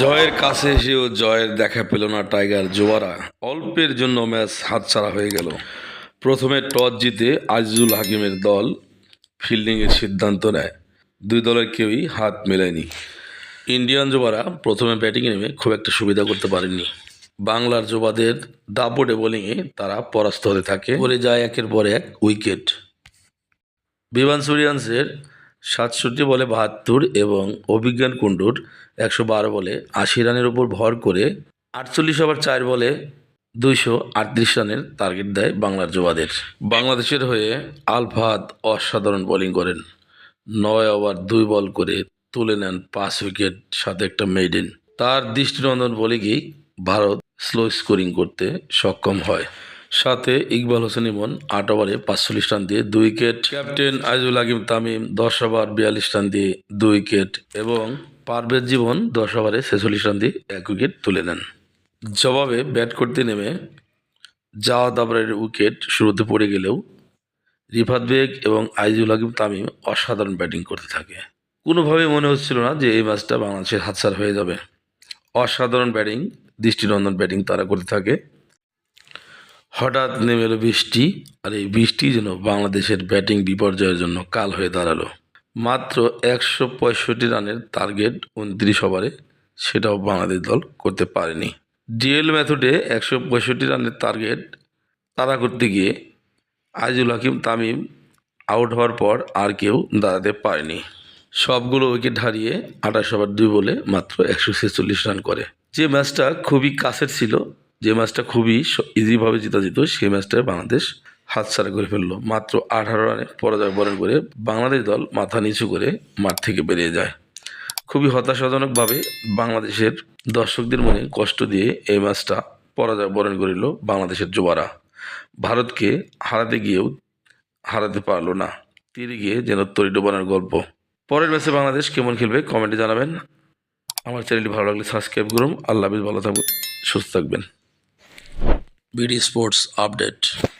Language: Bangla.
জয়ের কাছে এসেও জয়ের দেখা পেল না টাইগার জোয়ারা। অল্পের জন্য ম্যাচ হাতছাড়া হয়ে গেল। প্রথমে টস জিতে আজিজুল হাকিমের দল ফিল্ডিংয়ের সিদ্ধান্ত নেয়। দুই দলের কেউই হাত মেলায়নি ইন্ডিয়ান জোবারা প্রথমে ব্যাটিংয়ে নেমে খুব একটা সুবিধা করতে পারেননি। বাংলার জোবাদের দাপটে বোলিংয়ে তারা পরাস্ত হতে থাকে। পরে যায় একের পর এক উইকেট। বিমান সুরিয়ান্সের সাতষট্টি বলে বাহাত্তর এবং অভিজ্ঞান কুণ্ডুর একশো বারো বলে আশি রানের উপর ভর করে আটচল্লিশ ওভার চার বলে দুইশো আটত্রিশ রানের টার্গেট দেয় বাংলার যোবাদের। বাংলাদেশের হয়ে আলফাদ অসাধারণ বোলিং করেন। নয় ওভার দুই বল করে তুলে নেন পাঁচ উইকেট, সাথে একটা মেইডেন তার দৃষ্টিনন্দন বোলিংয়েই ভারত স্লো স্কোরিং করতে সক্ষম হয়। সাথে ইকবাল হোসেন ইমন আট ওভারে পাঁচচল্লিশ রান দিয়ে দুই উইকেট। ক্যাপ্টেন আইজুল হাকিম তামিম দশ ওভার বিয়াল্লিশ রান দিয়ে দুই উইকেট এবং পারভেজ জীবন দশ ওভারে ছেচল্লিশ রান দিয়ে এক উইকেট তুলে নেন। জবাবে ব্যাট করতে নেমে জাওয়াদ আবরারের উইকেট শুরুতে পড়ে গেলেও রিফাত বেগ এবং আইজুল হাকিম তামিম অসাধারণ ব্যাটিং করতে থাকে। কোনোভাবে মনে হচ্ছিল না যে এই ম্যাচটা বাংলাদেশের হাতছাড় হয়ে যাবে। অসাধারণ ব্যাটিং, দৃষ্টিনন্দন ব্যাটিং তারা করতে থাকে। হঠাৎ নেমে এলো বৃষ্টি আর এই বৃষ্টি যেন বাংলাদেশের ব্যাটিং বিপর্যয়ের জন্য কাল হয়ে দাঁড়াল। মাত্র একশো পঁয়ষট্টি রানের টার্গেট উনত্রিশ ওভারে সেটাও বাংলাদেশ দল করতে পারেনি। ডিএল মেথডে একশো পঁয়ষট্টি রানের টার্গেট তারা করতে গিয়ে আইজুল হাকিম তামিম আউট হওয়ার পর আর কেউ দাঁড়াতে পারেনি। সবগুলো উইকেট হারিয়ে আঠাশ ওভার দুই বলে মাত্র একশো ছেচল্লিশ রান করে। যে ম্যাচটা খুবই কাছের ছিল যে ম্যাচটা খুবই ইজিভাবে জিতা যেত, সেই ম্যাচটা বাংলাদেশ হাতছাড়া করে ফেলল। মাত্র আঠারো রানে পরাজয় বরণ করে বাংলাদেশ দল মাথা নিচু করে মাঠ থেকে বেরিয়ে যায়। খুবই হতাশাজনকভাবে বাংলাদেশের দর্শকদের মনে কষ্ট দিয়ে এই ম্যাচটা পরাজয় বরণ করিল বাংলাদেশের যুবারা। ভারতকে হারাতে গিয়েও হারাতে পারল না। তীরে গিয়ে যেন তরি ডোবানোর গল্প। পরের ম্যাচে বাংলাদেশ কেমন খেলবে কমেন্টে জানাবেন। আমার চ্যানেলটি ভালো লাগলে সাবস্ক্রাইব করুন। আল্লাহ হাফিজ, ভালো থাকবেন সুস্থ থাকবেন। BD Sports Update.